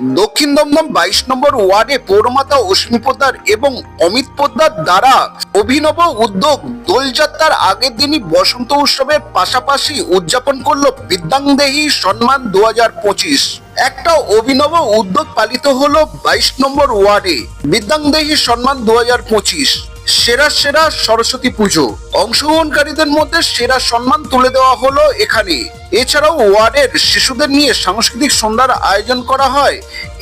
দক্ষিণ দমদম বাইশ নম্বর ওয়ার্ডে পৌরমাতা অশ্মি পোদ্দার এবং অমিত পোদ্দার দ্বারা অভিনব উদ্যোগ দোলযাত্রার আগের দিনই বসন্ত উৎসবের পাশাপাশি উদযাপন করল বিদ্যাংদেহী সম্মান দু হাজার পঁচিশ। একটা অভিনব উদ্যোগ পালিত হলো বাইশ নম্বর ওয়ার্ডে বিদ্যাংদেহী সম্মান দু হাজার পঁচিশ। সেরা সেরা সরস্বতী পুজো। অংশগ্রহণকারীদের মধ্যে সেরা সম্মান তুলে দেওয়া হলো এখানে। এছাড়াও ওয়ার্ডের শিশুদের নিয়ে সাংস্কৃতিক সন্ধ্যার আয়োজন করা হয়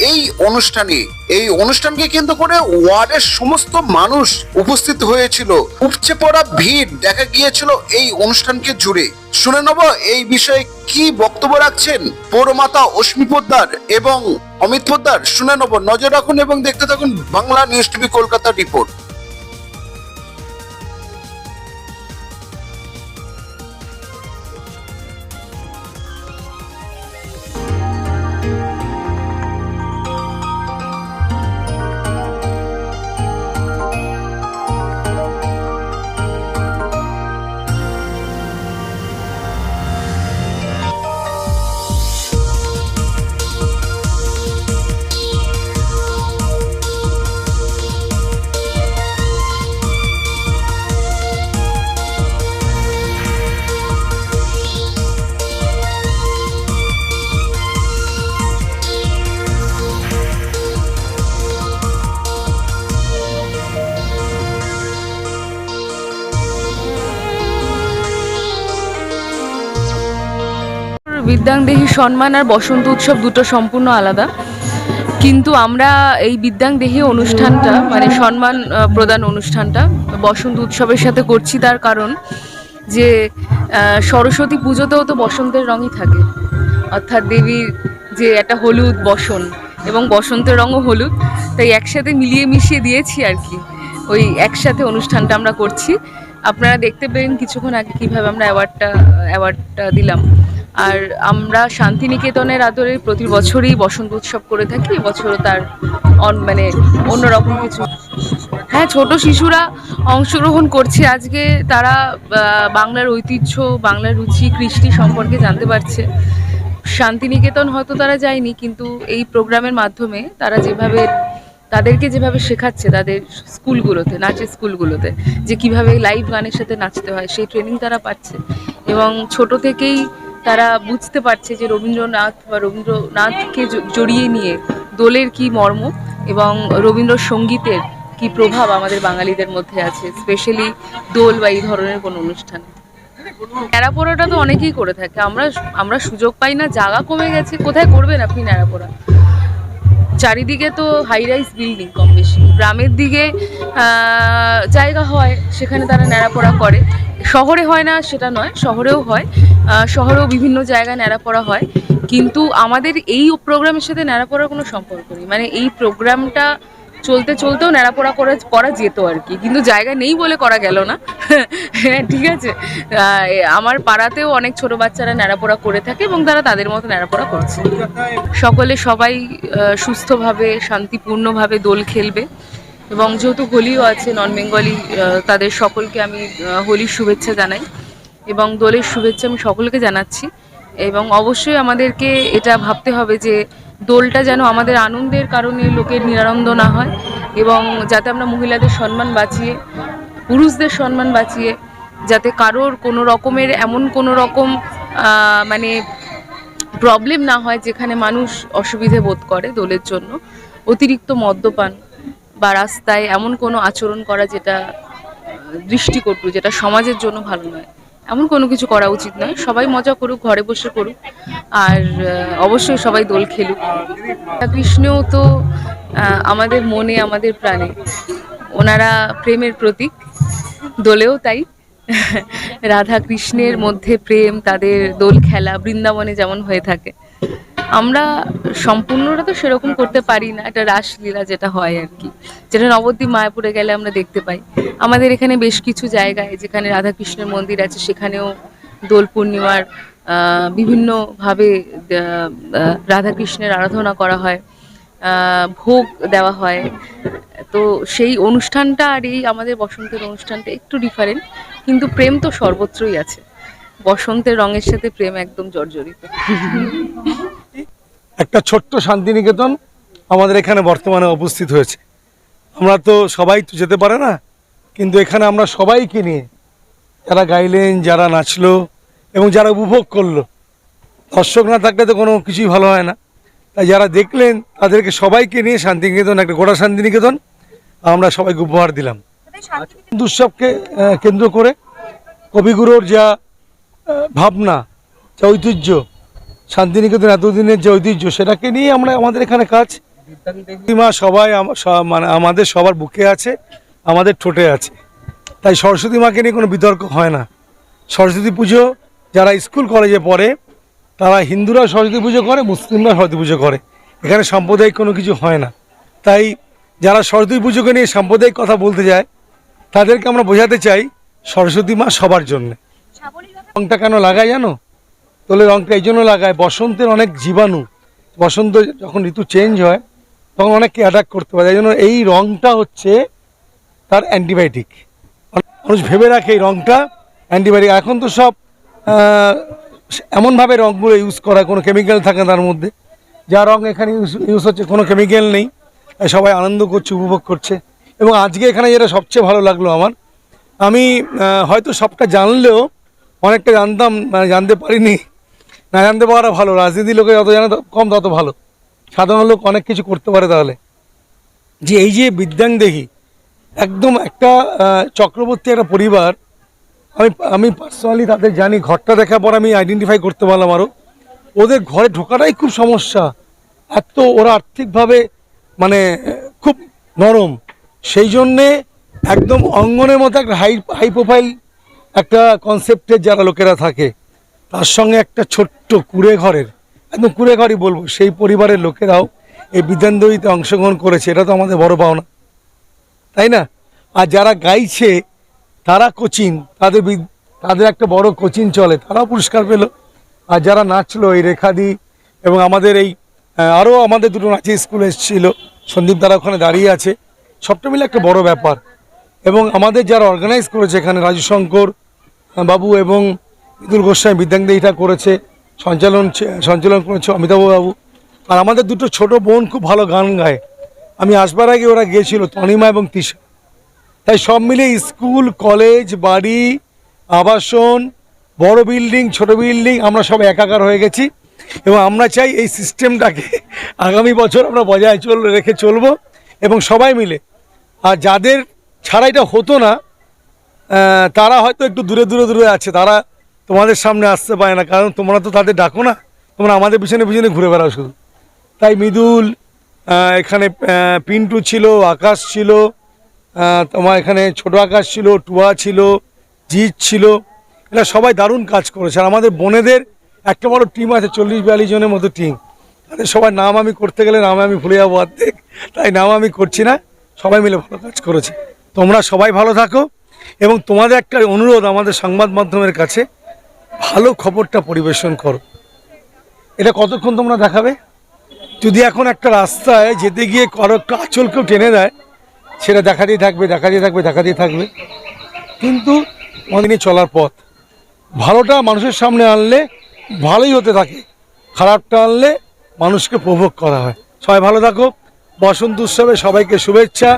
এই অনুষ্ঠানে। এই অনুষ্ঠানকে কেন্দ্র করে ওয়ার্ডের সমস্ত মানুষ উপস্থিত হয়েছিল। উপচে পড়া ভিড় দেখা গিয়েছিল এই অনুষ্ঠানকে জুড়ে। শুনে নেব এই বিষয়ে কি বক্তব্য রাখছেন পৌরমাতা অশ্মি পোদ্দার এবং অমিত পোদ্দার। শুনে নেব। নজর রাখুন এবং দেখতে থাকুন Bangla news TV Kolkata report. বিদ্যাংদেহী সম্মান আর বসন্ত উৎসব দুটো সম্পূর্ণ আলাদা। কিন্তু আমরা এই বিদ্যাংদেহী অনুষ্ঠানটা মানে সম্মান প্রদান অনুষ্ঠানটা, বসন্ত উৎসবের সাথে করছি তার কারণ যে সরস্বতী পুজোতেও তো বসন্তের রঙই থাকে। অর্থাৎ দেবীর যে একটা হলুদ বসন এবং বসন্তের রঙও হলুদ, তাই একসাথে মিলিয়ে মিশিয়ে দিয়েছি আর কি। ওই একসাথে অনুষ্ঠানটা আমরা করছি। আপনারা দেখতে পেলেন কিছুক্ষণ আগে কীভাবে আমরা অ্যাওয়ার্ডটা অ্যাওয়ার্ডটা দিলাম। আর আমরা শান্তিনিকেতনের আদরে প্রতি বছরই বসন্ত উৎসব করে থাকি এবছরও তার মানে অন্যরকম কিছু। হ্যাঁ ছোট শিশুরা অংশগ্রহণ করছে আজকে, তারা বাংলার ঐতিহ্য, বাংলার রুচি, কৃষ্টি সম্পর্কে জানতে পারছে। শান্তিনিকেতন হয়তো তারা যায়নি, কিন্তু এই প্রোগ্রামের মাধ্যমে তারা যেভাবে, তাদেরকে যেভাবে শেখাচ্ছে তাদের স্কুলগুলোতে, নাচের স্কুলগুলোতে, যে কীভাবে লাইভ গানের সাথে নাচতে হয়, সেই ট্রেনিং তারা পাচ্ছে। এবং ছোট থেকেই তারা বুঝতে পারছে যে রবীন্দ্রনাথ বা রবীন্দ্রনাথকে জড়িয়ে নিয়ে দোলের কি মর্ম এবং রবীন্দ্রসঙ্গীতের কি প্রভাব আমাদের বাঙালিদের মধ্যে আছে স্পেশালি দোল বা এই ধরনের কোনো অনুষ্ঠানে? ন্যাড়াপোড়াটা তো অনেকেই করে থাকে। আমরা আমরা সুযোগ পাই না, জায়গা কমে গেছে, কোথায় করবেন আপনি ন্যাড়াপোড়া? চারিদিকে তো হাই রাইস বিল্ডিং কম বেশি। গ্রামের দিকে জায়গা হয়, সেখানে তারা ন্যাড়াপোড়া করে। শহরে হয় না, সেটা নয়, শহরেও হয়। শহরেও বিভিন্ন জায়গায় ন্যাড়াপোড়া হয়। কিন্তু আমাদের এই প্রোগ্রামের সাথে ন্যাড়াপোড়ার কোনো সম্পর্ক নেই। মানে এই প্রোগ্রামটা চলতে চলতেও নেড়াপোড়া করা করা যেত আর কি। কিন্তু জায়গা নেই বলে করা গেল না। হ্যাঁ ঠিক আছে। আমার পাড়াতেও অনেক ছোট বাচ্চারা নেড়াপোড়া করে থাকে এবং তারা তাদের মতো নেড়াপোড়া করছে। সকলে সবাই সুস্থভাবে, শান্তিপূর্ণভাবে দোল খেলবে। এবং যেহেতু হোলিও আছে নন বেঙ্গলি তাদের সকলকে আমি হোলির শুভেচ্ছা জানাই। এবং দোলের শুভেচ্ছা আমি সকলকে জানাচ্ছি। এবং অবশ্যই আমাদেরকে এটা ভাবতে হবে যে দোলটা যেন আমাদের আনন্দের কারণে লোকের নিরানন্দ না হয় এবং যাতে আমরা মহিলাদের সম্মান বাঁচিয়ে, পুরুষদের সম্মান বাঁচিয়ে, যাতে কারোর কোনো রকমের এমন কোনো রকম মানে প্রবলেম না হয় যেখানে মানুষ অসুবিধে বোধ করে দোলের জন্য। অতিরিক্ত মদ্যপান বা রাস্তায় এমন কোনো আচরণ করা যেটা দৃষ্টিকটু, যেটা সমাজের জন্য ভালো নয়। এমন কোনো কিছু করা উচিত নয়। সবাই মজা করুক, ঘরে বসে করুক। আর অবশ্যই সবাই দোল খেলুক। কৃষ্ণও তো আমাদের মনে, আমাদের প্রাণে। ওনারা প্রেমের প্রতীক, দোলেও তাই। রাধা কৃষ্ণের মধ্যে প্রেম, তাদের দোল খেলা, বৃন্দাবনে যেমন হয়ে থাকে। আমরা সম্পূর্ণটা তো সেরকম করতে পারি না এটা রাসলীলা যেটা হয় আর কি। যেটা নবদ্বীপ মায়াপুরে গেলে আমরা দেখতে পাই। আমাদের এখানে বেশ কিছু জায়গায় যেখানে রাধা কৃষ্ণের মন্দির আছে, সেখানেও দোল পূর্ণিমার বিভিন্নভাবে আহ, আহ, রাধা কৃষ্ণের আরাধনা করা হয় ভোগ দেওয়া হয়। তো সেই অনুষ্ঠানটা আর এই আমাদের বসন্তের অনুষ্ঠানটা একটু ডিফারেন্ট কিন্তু প্রেম তো সর্বত্রই আছে। বসন্তের রঙের সাথে প্রেম একদম জর্জরিত। একটা ছোট্ট শান্তিনিকেতন আমাদের এখানে বর্তমানে উপস্থিত হয়েছে। আমরা তো সবাই তো যেতে পারে না কিন্তু এখানে আমরা সবাইকে নিয়ে যারা গাইলেন যারা নাচলো এবং যারা উপভোগ করল। দর্শক না থাকলে তো কোনো কিছুই ভালো হয় না। তাই যারা দেখলেন, তাদেরকে সবাইকে নিয়ে শান্তিনিকেতন, একটা গোটা শান্তিনিকেতন, আমরা সবাইকে উপহার দিলাম। উৎসবকে কেন্দ্র করে কবিগুরুর যা ভাবনা, যা ঐতিহ্য, শান্তিনিকেতন এতদিনের যে ঐতিহ্য, সেটাকে নিয়ে আমরা আমাদের এখানে কাজ। মা সবাই মানে আমাদের সবার বুকে আছে, আমাদের ঠোঁটে আছে। তাই সরস্বতী মাকে নিয়ে কোনো বিতর্ক হয় না। সরস্বতী পুজো যারা স্কুল কলেজে পড়ে, তারা হিন্দুরা সরস্বতী পুজো করে, মুসলিমরা সরস্বতী পুজো করে। এখানে সাম্প্রদায়িক কোনো কিছু হয় না। তাই যারা সরস্বতী পুজোকে নিয়ে সাম্প্রদায়িক কথা বলতে যায়, তাদেরকে আমরা বোঝাতে চাই সরস্বতী মা সবার জন্য। রংটা কেন লাগায় জানো? তোলে রংটা এই জন্য লাগায়, বসন্তের অনেক জীবাণু। বসন্ত যখন ঋতু চেঞ্জ হয়, তখন অনেককে অ্যাটাক করতে পারে। এই জন্য এই রংটা হচ্ছে তার অ্যান্টিবায়োটিক মানুষ ভেবে রাখে এই রংটা অ্যান্টিবায়োটিক এখন তো সব এমনভাবে রঙগুলো ইউজ করা, কোনো কেমিক্যাল থাকে তার মধ্যে। যা রঙ এখানে ইউজ ইউজ হচ্ছে, কোনো কেমিক্যাল নেই। সবাই আনন্দ করছে, উপভোগ করছে। এবং আজকে এখানে যেটা সবচেয়ে ভালো লাগল আমার, আমি হয়তো সবটা জানলেও অনেকটা জানতাম মানে জানতে পারিনি। না জানতে পারা ভালো, রাজনীতি লোকে যত জানে কম তত ভালো। সাধারণ লোক অনেক কিছু করতে পারে তাহলে। যে এই যে বিদ্যাং দেখি, একদম একটা চক্রবর্তী একটা পরিবার আমি আমি পার্সোনালি তাদের জানি, ঘরটা দেখার পর আমি আইডেন্টিফাই করতে পারলাম আরও ওদের ঘরে ঢোকাটাই খুব সমস্যা। এত ওরা আর্থিকভাবে মানে খুব নরম। সেই জন্যে একদম অঙ্গনের মতো একটা হাই হাই প্রোফাইল একটা কনসেপ্টের যারা লোকেরা থাকে, তার সঙ্গে একটা ছোট্ট কুড়ে ঘরের, একদম কুড়ে ঘরই বলব, সেই পরিবারের লোকেরাও এই বিদ্যান্দরীতে অংশগ্রহণ করেছে, এটা তো আমাদের বড় পাওনা। তাই না? আর যারা গাইছে তারা কোচিং তাদের তাদের একটা বড় কোচিং চলে, তারাও পুরস্কার পেল। আর যারা নাচলো, এই রেখাদি এবং আমাদের এই আরও আমাদের দুটো নাচের স্কুল এসেছিল, সন্দীপ তারা ওখানে দাঁড়িয়ে আছে। সবটা মিলে একটা বড় ব্যাপার। এবং আমাদের যারা অর্গানাইজ করেছে এখানে রাজু শঙ্কর বাবু এবং বিদুল গোস্বামী বিদ্যাঙ্গ এটা করেছে, সঞ্চালন সঞ্চালন করেছে অমিতাভ বাবু আর আমাদের দুটো ছোট বোন খুব ভালো গান গায়। আমি আসবার আগে ওরা গিয়েছিল, তনিমা এবং তিশা। তাই সব মিলে স্কুল, কলেজ, বাড়ি, আবাসন, বড় বিল্ডিং, ছোট বিল্ডিং, আমরা সব একাকার হয়ে গেছি। এবং আমরা চাই এই সিস্টেমটাকে আগামী বছর আমরা বজায় চল, রেখে চলবো এবং সবাই মিলে। আর যাদের ছাড়া এটা হতো না তারা হয়তো একটু দূরে দূরে দূরে আছে। তারা তোমাদের সামনে আসতে পারে না, কারণ তোমরা তো তাদের ডাকো না। তোমরা আমাদের পিছনে পিছনে ঘুরে বেড়াও শুধু। তাই মৃদুল এখানে পিন্টু ছিল, আকাশ ছিল তোমার এখানে ছোট আকাশ ছিল, টুয়া ছিল, জিৎ ছিল। এরা সবাই দারুণ কাজ করেছে। আর আমাদের বোনেদের একটা বড় টিম আছে, চল্লিশ বিয়াল্লিশ জনের মতো টিম তাদের সবার নাম আমি করতে গেলে নাম আমি ভুলে যাব অর্ধেক। তাই নাম আমি করছি না। সবাই মিলে ভালো কাজ করেছে। তোমরা সবাই ভালো থাকো। এবং তোমাদের একটা অনুরোধ আমাদের সংবাদ মাধ্যমের কাছে, ভালো খবরটা পরিবেশন করো। এটা কতক্ষণ তোমরা দেখাবে? যদি এখন একটা রাস্তায় যেতে গিয়ে কারও আঁচল টেনে দেয় সেটা দেখাতেই থাকবে দেখাতেই থাকবে দেখাতেই থাকবে। কিন্তু অনেকদিনই চলার পথ। ভালোটা মানুষের সামনে আনলে ভালোই হতে থাকে। খারাপটা আনলে মানুষকে প্রভোগ করা হয়। সবাই ভালো থাকো বসন্ত উৎসবে সবাইকে শুভেচ্ছা।